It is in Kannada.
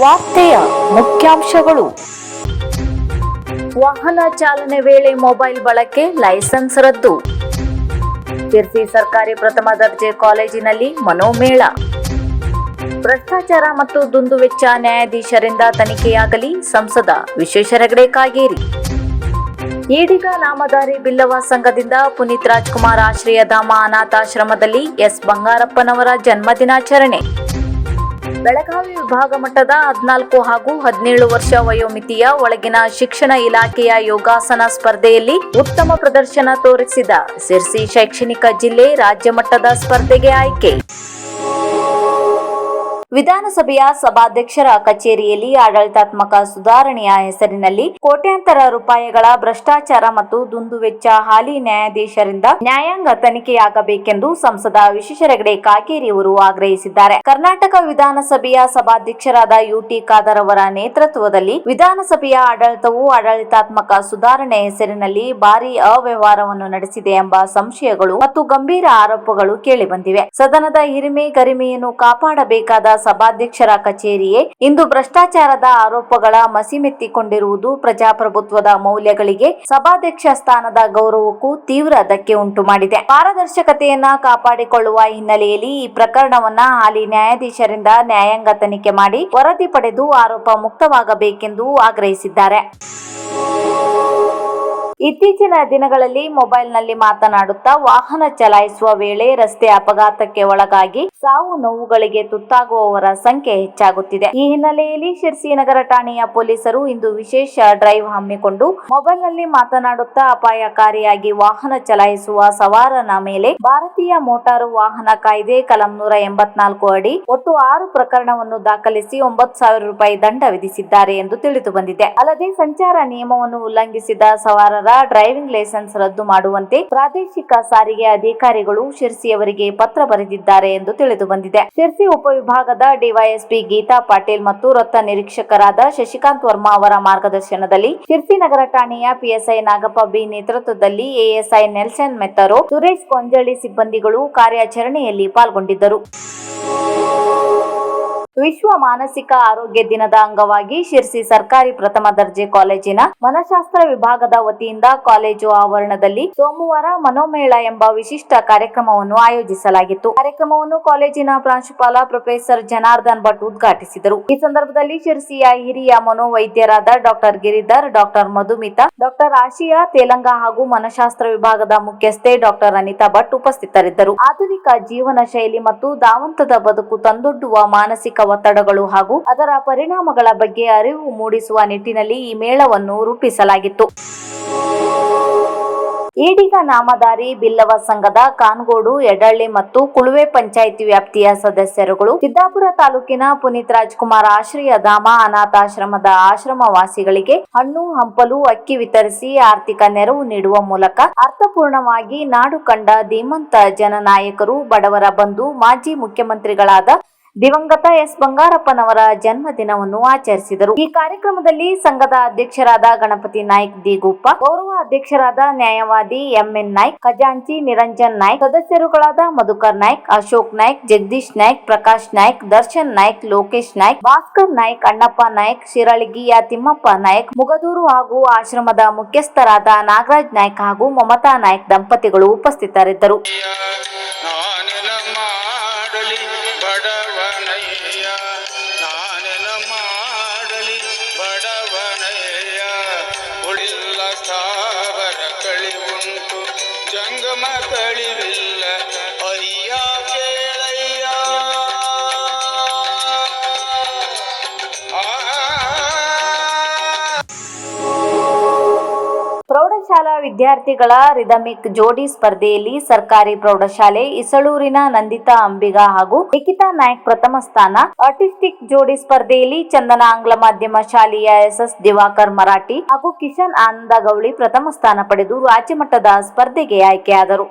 ವಾರ್ತೆಯ ಮುಖ್ಯಾಂಶಗಳು. ವಾಹನ ಚಾಲನೆ ವೇಳೆ ಮೊಬೈಲ್ ಬಳಕೆ ಲೈಸೆನ್ಸ್ ರದ್ದು. ಶಿರ್ಸಿ ಸರ್ಕಾರಿ ಪ್ರಥಮ ದರ್ಜೆ ಕಾಲೇಜಿನಲ್ಲಿ ಮನೋಮೇಳ. ಭ್ರಷ್ಟಾಚಾರ ಮತ್ತು ದುಂದುವೆಚ್ಚ ನ್ಯಾಯಾಧೀಶರಿಂದ ತನಿಖೆಯಾಗಲಿ ಸಂಸದ ವಿಶ್ವೇಶ್ವರ ಹೆಗಡೆ ಕಾಗೇರಿ. ಈಡಿಗ ನಾಮಧಾರಿ ಬಿಲ್ಲವ ಸಂಘದಿಂದ ಪುನೀತ್ ರಾಜ್ಕುಮಾರ್ ಆಶ್ರಯಧಾಮ ಅನಾಥಾಶ್ರಮದಲ್ಲಿ ಎಸ್ ಬಂಗಾರಪ್ಪನವರ ಜನ್ಮದಿನಾಚರಣೆ. ಬೆಳಗಾವಿ ವಿಭಾಗ ಮಟ್ಟದ ಹದಿನಾಲ್ಕು ಹಾಗೂ ಹದಿನೇಳು ವರ್ಷ ವಯೋಮಿತಿಯ ಒಳಗಿನ ಶಿಕ್ಷಣ ಇಲಾಖೆಯ ಯೋಗಾಸನ ಸ್ಪರ್ಧೆಯಲ್ಲಿ ಉತ್ತಮ ಪ್ರದರ್ಶನ ತೋರಿಸಿದ ಸಿರ್ಸಿ ಶೈಕ್ಷಣಿಕ ಜಿಲ್ಲೆ ರಾಜ್ಯ ಮಟ್ಟದ ಸ್ಪರ್ಧೆಗೆ ಆಯ್ಕೆ. ವಿಧಾನಸಭೆಯ ಸಭಾಧ್ಯಕ್ಷರ ಕಚೇರಿಯಲ್ಲಿ ಆಡಳಿತಾತ್ಮಕ ಸುಧಾರಣೆಯ ಹೆಸರಿನಲ್ಲಿ ಕೋಟ್ಯಾಂತರ ರೂಪಾಯಿಗಳ ಭ್ರಷ್ಟಾಚಾರ ಮತ್ತು ದುಂದುವೆಚ್ಚ ಹಾಲಿ ನ್ಯಾಯಾಧೀಶರಿಂದ ನ್ಯಾಯಾಂಗ ತನಿಖೆಯಾಗಬೇಕೆಂದು ಸಂಸದ ವಿಶ್ವೇಶ್ವರ ಹೆಗಡೆ ಕಾಗೇರಿ ಅವರು ಆಗ್ರಹಿಸಿದ್ದಾರೆ. ಕರ್ನಾಟಕ ವಿಧಾನಸಭೆಯ ಸಭಾಧ್ಯಕ್ಷರಾದ ಯುಟಿ ಖಾದರ್ ಅವರ ನೇತೃತ್ವದಲ್ಲಿ ವಿಧಾನಸಭೆಯ ಆಡಳಿತವು ಆಡಳಿತಾತ್ಮಕ ಸುಧಾರಣೆ ಹೆಸರಿನಲ್ಲಿ ಭಾರಿ ಅವ್ಯವಹಾರವನ್ನು ನಡೆಸಿದೆ ಎಂಬ ಸಂಶಯಗಳು ಮತ್ತು ಗಂಭೀರ ಆರೋಪಗಳು ಕೇಳಿಬಂದಿವೆ. ಸದನದ ಹಿರಿಮೆ, ಗರಿಮೆಯನ್ನು ಕಾಪಾಡಬೇಕಾದ ಸಭಾಧ್ಯಕ್ಷರ ಕಚೇರಿಯೇ. ಇಂದು ಭ್ರಷ್ಟಾಚಾರದ ಆರೋಪಗಳ ಮಸಿಮೆತ್ತಿಕೊಂಡಿರುವುದು ಪ್ರಜಾಪ್ರಭುತ್ವದ ಮೌಲ್ಯಗಳಿಗೆ ಸಭಾಧ್ಯಕ್ಷ ಸ್ಥಾನದ ಗೌರವಕ್ಕೂ ತೀವ್ರ ಧಕ್ಕೆ ಉಂಟು ಮಾಡಿದೆ. ಪಾರದರ್ಶಕತೆಯನ್ನ ಕಾಪಾಡಿಕೊಳ್ಳುವ ಹಿನ್ನೆಲೆಯಲ್ಲಿ ಈ ಪ್ರಕರಣವನ್ನ ಹಾಲಿ ನ್ಯಾಯಾಧೀಶರಿಂದ ನ್ಯಾಯಾಂಗ ತನಿಖೆ ಮಾಡಿ ವರದಿ ಪಡೆದು ಆರೋಪ ಮುಕ್ತವಾಗಬೇಕೆಂದು ಆಗ್ರಹಿಸಿದ್ದಾರೆ. ಇತ್ತೀಚಿನ ದಿನಗಳಲ್ಲಿ ಮೊಬೈಲ್ನಲ್ಲಿ ಮಾತನಾಡುತ್ತಾ ವಾಹನ ಚಲಾಯಿಸುವ ವೇಳೆ ರಸ್ತೆ ಅಪಘಾತಕ್ಕೆ ಒಳಗಾಗಿ ಸಾವು ನೋವುಗಳಿಗೆ ತುತ್ತಾಗುವವರ ಸಂಖ್ಯೆ ಹೆಚ್ಚಾಗುತ್ತಿದೆ. ಈ ಹಿನ್ನೆಲೆಯಲ್ಲಿ ಶಿರ್ಸಿ ನಗರ ಠಾಣೆಯ ಪೊಲೀಸರು ಇಂದು ವಿಶೇಷ ಡ್ರೈವ್ ಹಮ್ಮಿಕೊಂಡು ಮೊಬೈಲ್ನಲ್ಲಿ ಮಾತನಾಡುತ್ತಾ ಅಪಾಯಕಾರಿಯಾಗಿ ವಾಹನ ಚಲಾಯಿಸುವ ಸವಾರನ ಮೇಲೆ ಭಾರತೀಯ ಮೋಟಾರು ವಾಹನ ಕಾಯ್ದೆ ಕಲಂ ನೂರ ಎಂಬತ್ನಾಲ್ಕು ಅಡಿ ಒಟ್ಟು ಆರು ಪ್ರಕರಣವನ್ನು ದಾಖಲಿಸಿ ಒಂಬತ್ತು ಸಾವಿರ ರೂಪಾಯಿ ದಂಡ ವಿಧಿಸಿದ್ದಾರೆ ಎಂದು ತಿಳಿದು ಬಂದಿದೆ. ಅಲ್ಲದೆ ಸಂಚಾರ ನಿಯಮವನ್ನು ಉಲ್ಲಂಘಿಸಿದ ಸವಾರರ ಡ್ರೈವಿಂಗ್ ಲೈಸೆನ್ಸ್ ರದ್ದು ಮಾಡುವಂತೆ ಪ್ರಾದೇಶಿಕ ಸಾರಿಗೆ ಅಧಿಕಾರಿಗಳು ಶಿರ್ಸಿಯವರಿಗೆ ಪತ್ರ ಬರೆದಿದ್ದಾರೆ ಎಂದು ತಿಳಿದು ಬಂದಿದೆ. ಶಿರ್ಸಿ ಉಪವಿಭಾಗದ ಡಿವೈಎಸ್ಪಿ ಗೀತಾ ಪಾಟೀಲ್ ಮತ್ತು ವೃತ್ತ ನಿರೀಕ್ಷಕರಾದ ಶಶಿಕಾಂತ್ ವರ್ಮಾ ಅವರ ಮಾರ್ಗದರ್ಶನದಲ್ಲಿ ಶಿರ್ಸಿ ನಗರ ಠಾಣೆಯ ಪಿಎಸ್ಐ ನಾಗಪ್ಪ ಬಿ ನೇತೃತ್ವದಲ್ಲಿ ಎಎಸ್ಐ ನೆಲ್ಸನ್ ಮೆತ್ತರು, ಸುರೇಶ್ ಕೊಂಜಳ್ಳಿ ಸಿಬ್ಬಂದಿಗಳು ಕಾರ್ಯಾಚರಣೆಯಲ್ಲಿ ಪಾಲ್ಗೊಂಡಿದ್ದರು. ವಿಶ್ವ ಮಾನಸಿಕ ಆರೋಗ್ಯ ದಿನದ ಅಂಗವಾಗಿ ಶಿರ್ಸಿ ಸರ್ಕಾರಿ ಪ್ರಥಮ ದರ್ಜೆ ಕಾಲೇಜಿನ ಮನಶಾಸ್ತ್ರ ವಿಭಾಗದ ವತಿಯಿಂದ ಕಾಲೇಜು ಆವರಣದಲ್ಲಿ ಸೋಮವಾರ ಮನೋಮೇಳ ಎಂಬ ವಿಶಿಷ್ಟ ಕಾರ್ಯಕ್ರಮವನ್ನು ಆಯೋಜಿಸಲಾಗಿತ್ತು. ಕಾರ್ಯಕ್ರಮವನ್ನು ಕಾಲೇಜಿನ ಪ್ರಾಂಶುಪಾಲ ಪ್ರೊಫೆಸರ್ ಜನಾರ್ದನ್ ಭಟ್ ಉದ್ಘಾಟಿಸಿದರು. ಈ ಸಂದರ್ಭದಲ್ಲಿ ಶಿರ್ಸಿಯ ಹಿರಿಯ ಮನೋವೈದ್ಯರಾದ doctor Giridhar, doctor Madhumita, doctor Ashiya Telang ಹಾಗೂ ಮನಶಾಸ್ತ್ರ ವಿಭಾಗದ ಮುಖ್ಯಸ್ಥೆ ಡಾಕ್ಟರ್ ಅನಿತಾ ಭಟ್ ಉಪಸ್ಥಿತರಿದ್ದರು. ಆಧುನಿಕ ಜೀವನ ಶೈಲಿ ಮತ್ತು ದಾವಂತದ ಬದುಕು ತಂದೊಡ್ಡುವ ಮಾನಸಿಕ ಒತ್ತಡಗಳು ಹಾಗೂ ಅದರ ಪರಿಣಾಮಗಳ ಬಗ್ಗೆ ಅರಿವು ಮೂಡಿಸುವ ನಿಟ್ಟಿನಲ್ಲಿ ಈ ಮೇಳವನ್ನು ರೂಪಿಸಲಾಗಿತ್ತು. ಈಡಿಗ ನಾಮಧಾರಿ ಬಿಲ್ಲವ ಸಂಘದ ಕಾನ್ಗೋಡು ಎಡಳ್ಳಿ ಮತ್ತು ಕುಳುವೆ ಪಂಚಾಯಿತಿ ವ್ಯಾಪ್ತಿಯ ಸದಸ್ಯರುಗಳು, ಸಿದ್ದಾಪುರ ತಾಲೂಕಿನ ಪುನೀತ್ ರಾಜ್ಕುಮಾರ್ ಆಶ್ರಯ ಧಾಮ ಅನಾಥಾಶ್ರಮದ ಆಶ್ರಮವಾಸಿಗಳಿಗೆ ಹಣ್ಣು, ಹಂಪಲು, ಅಕ್ಕಿ ವಿತರಿಸಿ ಆರ್ಥಿಕ ನೆರವು ನೀಡುವ ಮೂಲಕ ಅರ್ಥಪೂರ್ಣವಾಗಿ ನಾಡು ಕಂಡ ಧೀಮಂತ ಜನನಾಯಕರು, ಬಡವರ ಬಂಧು, ಮಾಜಿ ಮುಖ್ಯಮಂತ್ರಿಗಳಾದ ದಿವಂಗತ ಎಸ್. ಬಂಗಾರಪ್ಪನವರ ಜನ್ಮದಿನವನ್ನು ಆಚರಿಸಿದರು. ಈ ಕಾರ್ಯಕ್ರಮದಲ್ಲಿ ಸಂಘದ ಅಧ್ಯಕ್ಷರಾದ ಗಣಪತಿ ನಾಯ್ಕ್ ದಿಗುಪ್ಪ ಗೌರವ ಅಧ್ಯಕ್ಷರಾದ ನ್ಯಾಯವಾದಿ ಎಂಎನ್ ನಾಯ್ಕ್, ಖಜಾಂಚಿ ನಿರಂಜನ್ ನಾಯ್ಕ್, ಸದಸ್ಯರುಗಳಾದ ಮಧುಕರ್ ನಾಯ್ಕ್, ಅಶೋಕ್ ನಾಯ್ಕ್, ಜಗದೀಶ್ ನಾಯ್ಕ್, ಪ್ರಕಾಶ್ ನಾಯ್ಕ್, ದರ್ಶನ್ ನಾಯ್ಕ್, ಲೋಕೇಶ್ ನಾಯ್ಕ್, ಭಾಸ್ಕರ್ ನಾಯ್ಕ್, ಅಣ್ಣಪ್ಪ ನಾಯ್ಕ್ ಶಿರಳಗಿಯ ತಿಮ್ಮಪ್ಪ ನಾಯ್ಕ್, ಮುಗದೂರು ಹಾಗೂ ಆಶ್ರಮದ ಮುಖ್ಯಸ್ಥರಾದ ನಾಗರಾಜ್ ನಾಯ್ಕ್ ಹಾಗೂ ಮಮತಾ ನಾಯ್ಕ್ ದಂಪತಿಗಳು ಉಪಸ್ಥಿತರಿದ್ದರು. ಕಳಿವುಂಟು ಜಂಗಮ ಕಳಿವಿಲ್ಲ ವಿದ್ಯಾರ್ಥಿಗಳ ರಿದಮಿಕ್ ಜೋಡಿ ಸ್ಪರ್ಧೆಯಲ್ಲಿ ಸರ್ಕಾರಿ ಪ್ರೌಢಶಾಲೆ ಇಸಳೂರಿನ ನಂದಿತಾ ಅಂಬಿಗ ಹಾಗೂ ನಿಖಿತಾ ನಾಯ್ಕ್ ಪ್ರಥಮ ಸ್ಥಾನ. ಆರ್ಟಿಸ್ಟಿಕ್ ಜೋಡಿ ಸ್ಪರ್ಧೆಯಲ್ಲಿ ಚಂದನ ಆಂಗ್ಲ ಮಾಧ್ಯಮ ಶಾಲೆಯ ಎಸ್ಎಸ್ ದಿವಾಕರ್ ಮರಾಠಿ ಹಾಗೂ ಕಿಶನ್ ಆನಂದ ಗೌಳಿ ಪ್ರಥಮ ಸ್ಥಾನ ಪಡೆದು ರಾಜ್ಯಮಟ್ಟದ ಸ್ಪರ್ಧೆಗೆ ಆಯ್ಕೆಯಾದರು.